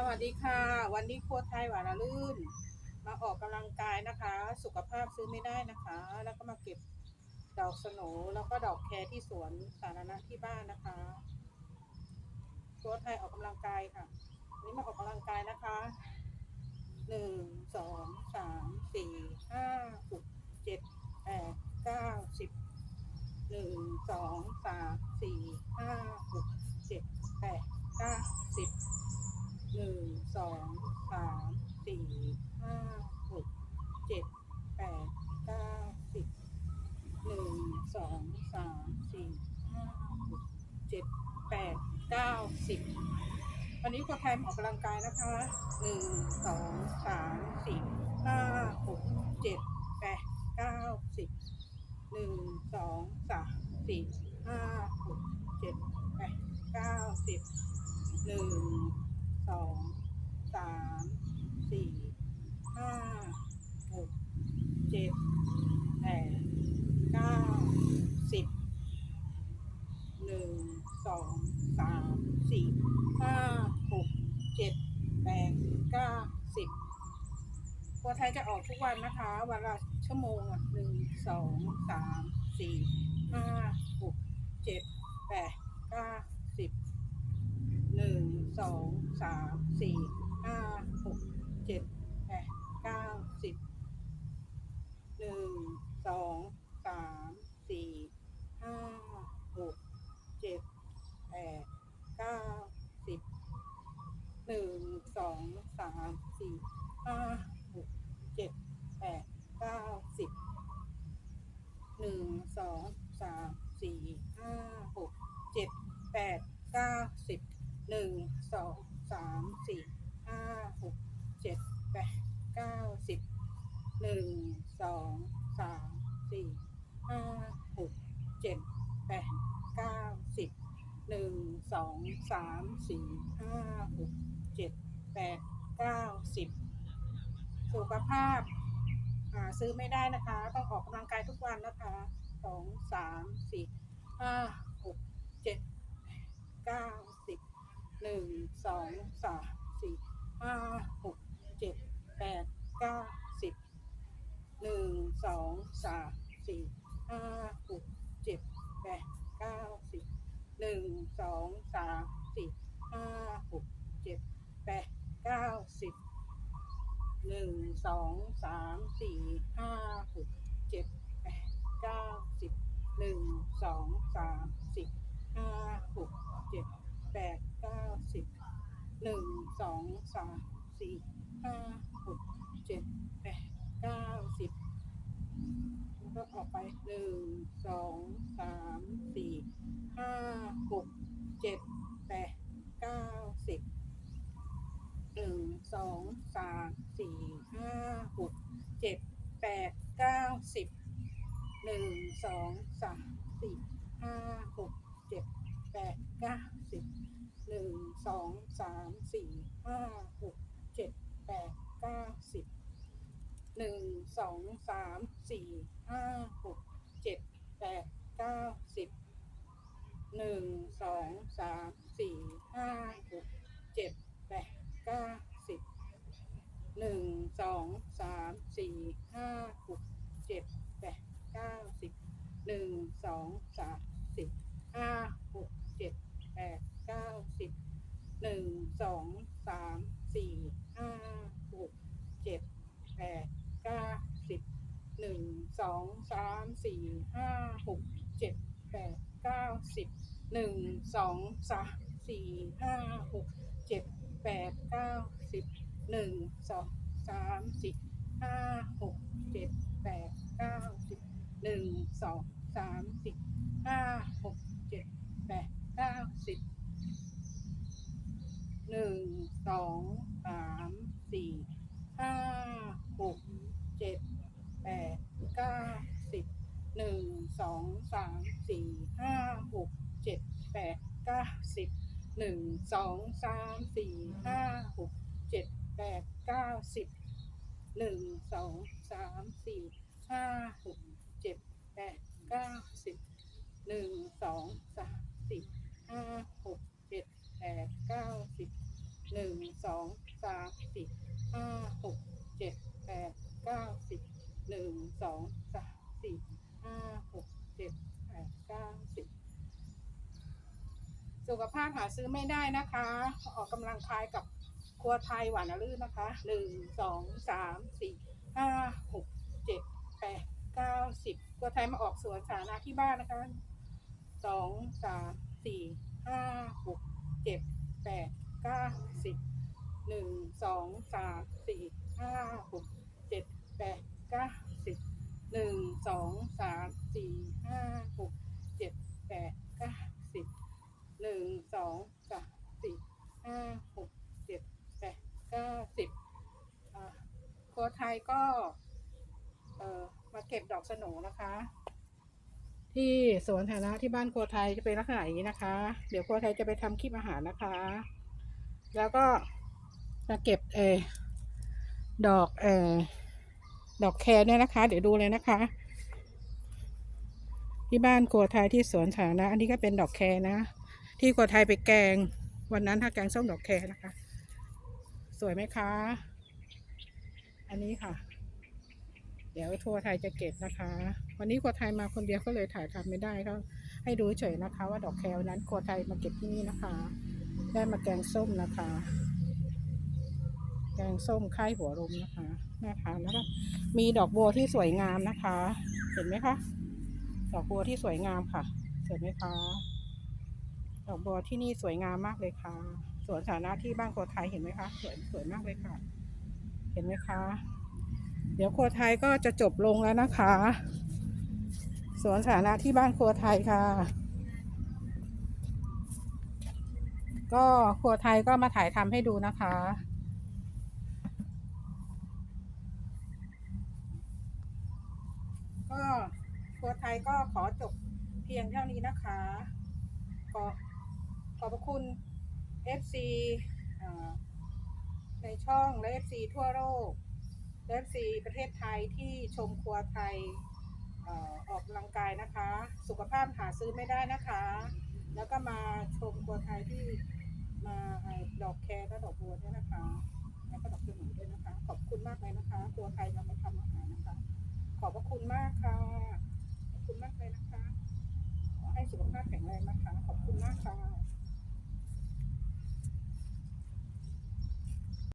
สวัสดีค่ะ วันนี้ครัวไทยหวานละลื่น มาออกกำลังกายนะคะ สุขภาพซื้อไม่ได้นะคะ แล้วก็มาเก็บดอกสโหนแล้วก็ดอกแครที่สวนสาธารณะที่บ้านนะคะครัวไทยออกกำลังกายค่ะวันนี้มาออกกำลังกายนะคะหนึ่งสองสามสี่ห้าหกเจ็ดแปดเก้าสิบหนึ่งสองสามสี่ห้าหกเจ็ดแปดเก้าสิบ หนึ่งสองสามสี่ห้าหกเจ็ดแปดเก้าสิบหนึ่งสองสามสี่ห้าหกเจ็ดแปดเก้าสิบวันนี้คนไทยออกกำลังกายนะคะหนึ่งสองสามสี่ห้าหกเจ็ดแปดเก้าสิบหนึ่งสองสามสี่ห้าหกเจ็ดแปดเก้าสิบหนึ่งสองสามสี่ห้าหกเจ็ดแปดเก้าสิบหนึ่งส องสามสี่ห้าหกเจ็ดแปดเก้าสิบตัวไทยจะออกทุกวันนะคะ วันละชั่วโมงหนึ่งสองสามสี่ห้าหกเจ็ดแปดเก้าสิบหนึ่งสองสามสี่ห้าหกเจ็ดแปดเก้าสิบหนึ่งสองสามสี่ห้าหกเจ็ดแปดเก้าสิบหนึ่งสองสามสี่ห้าหกเจ็ดแปดเก้าสิบหนึ่งสองสามสี่ห้าหกเจ็ดแปดเก้าสิบ หนึ่งสองสามสี่ห้าหกเจ็ดแปดเก้าสิบหนึ่งสองสามสี่ห้าหก เจ็ดแปดเก้าสิบหนึ่งสองสามสี่ห้าหกเจ็ดแปดเก้าสิบสุขภาพาซื้อไม่ได้นะคะ ต้องออกกำลังกายทุกวันนะคะสองสามสี่ห้าหกเจ็ดเก้าสิบหนึ่งสองสามสี่ห้าหกเจ็ดแปดเก้าสิบหนึ่งสองสามสี่ห้าหกเจ็ดแปดเก้าสิบหนึ่งสองสามสี่ห้าหกเจ็ดแปดเก้าสิบหนึ่งส องสามสี่ห้าหกเจ็ดแปดเก้าสิบหนึ่งสองสามสี่ห้าหกเจ็ดแปดเก้าสิบหนึ่งสองสามสี่ห้าหกเจ็ดแปดเก้าสิบแล้วก็ออกไปหนึ่งสองสามสี่ห้าหกเจ็ดแปดเก้าสิบหนึ่งสองสาม สี่ห้าหกเจ็ดแปดเก้าสิบหนึ่งสองสามสี่ห้าหกเจ็ดแปดเก้าสิบหนึ่งสองสามสี่ห้าหกเจ็ดแปดเก้าสิบหนึ่งสองสามสี่ห้าหกเจ็ดแปดเก้าสิบหนึ่งสองสามสี่ห้าหกเจ็ดแปดเก้าสิบหนึ่งสองสามสี่ห้าหกเจ็ดแปดเก้าสิบ หนึ่งสองสามสี่ห้าหกเจ็ดแปดเก้าสิบหนึ่งสองสามสี่ห้าหกเจ็ดแปดเก้าสิบหนึ่งสองสามสี่ห้าหกเจ็ดแปดเก้าสิบหนึ่งสองสามสี่ห้าหกเจ็ดแปดเก้าสิบหนึ่งสองสามสี่ห้าหกเจ็ดแปดเก้าสิบหนึ่งสอง สามสี่ห้าหกเจ็ดแปดเก้าสิบหนึ่งสองสามสี่ห้าหกเจ็ดแปดเก้าสิบหนึ่งสองสามสี่ห้าหกเจ็ดแปดเก้าสิบหนึ่งสองสามสี่ห้าหกเจ็ดแปดเก้าสิบหนึ่งสองสามสี่ห้าหก เก้าสิบหนึ่งสองสามสี่ห้าหกเจ็ดแปดเก้าสิบหนึ่งสองสามสี่ห้าหกเจ็ดแปดเก้าสิบหนึ่งสองสามสี่ห้าหกเจ็ดแปดเก้าสิบสุขภาพหาซื้อไม่ได้นะคะ ออกกำลังกายกับครัวไทยหวานอลื่นนะคะหนึ่งสองสามสี่ห้าหกเจ็ดแปดเก้า ตัวไทยมาออกสวนสาธารณะที่บ้านนะคะสองสามสี่ห้าหกเจ็ดแปดเก้าสิบหนึ่งสองสามสี่ห้าหกเจ็ดแปดเก้าสิบหนึ่งสองสามสี่ห้าหกเจ็ดแปดเก้าสิบหนึ่งสองสามสี่ห้าหกเจ็ดแปดเก้าสิบอ่าครัวไทยก็ เอ่อมาเก็บดอกสโหนนะคะ ที่สวนสาธารณะที่บ้านครัวไทยจะเป็นลักษณะอย่างนี้นะคะ เดี๋ยวครัวไทยจะไปทำคลิปอาหารนะคะ แล้วก็มาเก็บเออดอกเออดอกแครเนี่ยนะคะ เดี๋ยวดูเลยนะคะ ที่บ้านครัวไทยที่สวนสาธารณะอันนี้ก็เป็นดอกแครนะ ที่ครัวไทยไปแกงวันนั้นถ้าแกงส้มดอกแครนะคะ สวยไหมคะ อันนี้ค่ะ ดี๋ยวทัวร์ไทยจะเก็บนะคะ วันนี้ครัวไทยมาคนเดียวก็เลยถ่ายทำไม่ได้ก็ให้ดูเฉยนะคะ ว่าดอกแครวันนั้นครัวไทยมาเก็บที่นี่นะคะ ได้มาแกงส้มนะคะ แกงส้มค่ายหัวลมนะคะนะคะแล้วก็มีดอกบัวที่สวยงามนะคะ เห็นไหมคะดอกบัวที่สวยงามค่ะสวยไหมคะดอกบัวที่นี่สวยงามมากเลยค่ะสวนสาธารณะที่บ้านโครัวไทยเห็นไหมคะสวยสวยมากเลยค่ะ เห็นไหมคะ เดี๋ยวครัวไทยก็จะจบลงแล้วนะคะ สวนสาธารณะที่บ้านครัวไทยค่ะ ก็ครัวไทยก็มาถ่ายทำให้ดูนะคะก็ครัวไทยก็ขอจบเพียงเท่านี้นะคะ ขอขอบพระคุณ FC ในช่องและ FC ทั่วโลก และ FC ประเทศไทยที่ชมครัวไทยออกกำลังกายนะคะ สุขภาพหาซื้อไม่ได้นะคะ แล้วก็มาชมครัวไทยที่มาดอกแคร์และดอกบัวด้วยนะคะ แล้วก็ดอกสมุนด้วยนะคะ ขอบคุณมากเลยนะคะ ครัวไทยนำมาทำอาหารนะคะ ขอบพระคุณมากค่ะ ขอบคุณมากเลยนะคะขอให้สุขภาพแข็งแรงนะคะ ขอบคุณมากค่ะ